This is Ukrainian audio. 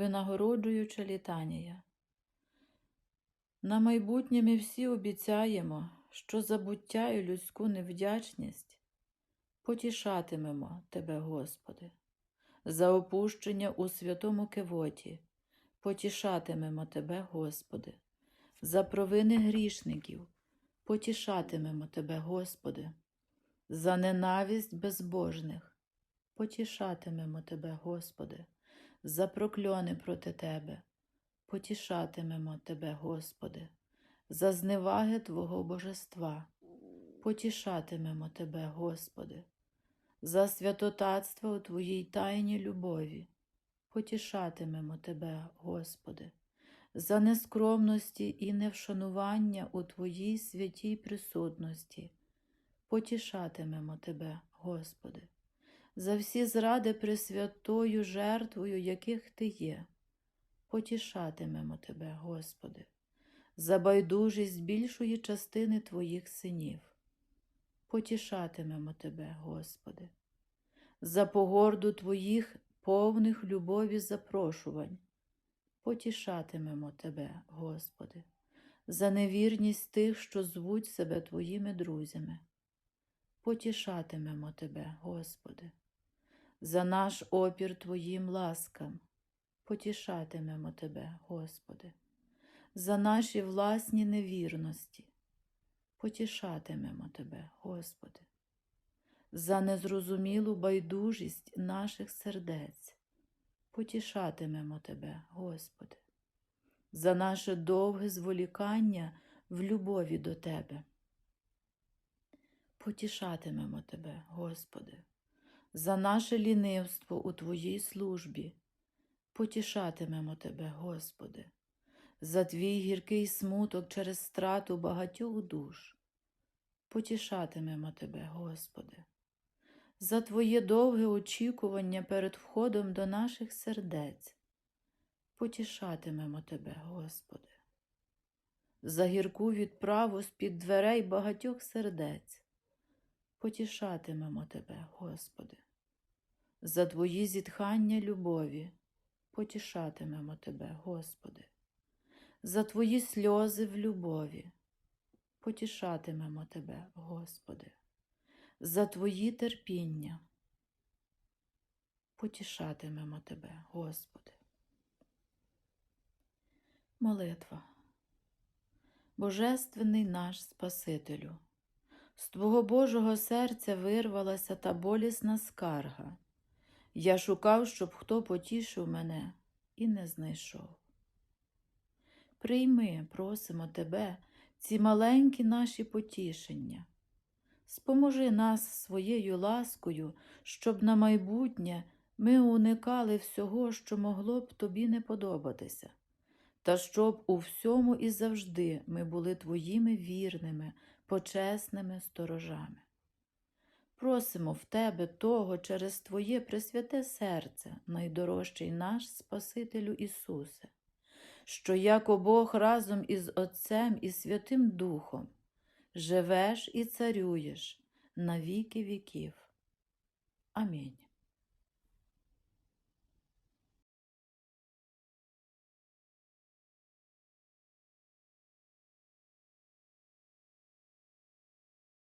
винагороджуюча літанія. На майбутнє ми всі обіцяємо, що забуття і людську невдячність потішатимемо Тебе, Господи, за опущення у святому кивоті потішатимемо Тебе, Господи, за провини грішників потішатимемо Тебе, Господи, за ненависть безбожних потішатимемо Тебе, Господи, за прокльони проти Тебе потішатимемо Тебе, Господи, за зневаги Твого божества. Потішатимемо Тебе, Господи, за святотатство у Твоїй тайній любові. Потішатимемо Тебе, Господи, за нескромності і невшанування у Твоїй святій присутності. Потішатимемо Тебе, Господи, за всі зради пресвятою жертвою, яких Ти є потішатимемо Тебе, Господи, за байдужість більшої частини Твоїх синів. Потішатимемо Тебе, Господи, за погорду Твоїх повних любові запрошувань. Потішатимемо Тебе, Господи, за невірність тих, що звуть себе Твоїми друзями. Потішатимемо Тебе, Господи, за наш опір Твоїм ласкам. Потішатимемо Тебе, Господи, за наші власні невірності, потішатимемо Тебе, Господи, за незрозумілу байдужість наших сердець, потішатимемо Тебе, Господи, за наше довге зволікання в любові до Тебе. Потішатимемо Тебе, Господи, за наше лінивство у Твоїй службі потішатимемо Тебе, Господи, за Твій гіркий смуток через страту багатьох душ. Потішатимемо Тебе, Господи, за Твоє довге очікування перед входом до наших сердець. Потішатимемо Тебе, Господи, за гірку відправу з-під дверей багатьох сердець. Потішатимемо Тебе, Господи, за Твої зітхання любові потішатимемо Тебе, Господи, за Твої сльози в любові, потішатимемо Тебе, Господи, за Твої терпіння, потішатимемо Тебе, Господи. Молитва. Божественний наш Спасителю, з Твого Божого серця вирвалася та болісна скарга. Я шукав, щоб хто потішив мене, і не знайшов. Прийми, просимо тебе, ці маленькі наші потішення. Споможи нас своєю ласкою, щоб на майбутнє ми уникали всього, що могло б тобі не подобатися, та щоб у всьому і завжди ми були твоїми вірними, почесними сторожами. Просимо в Тебе того через Твоє пресвяте серце, найдорожчий наш Спасителю Ісусе, що як обох разом із Отцем і Святим Духом живеш і царюєш на віки віків. Амінь.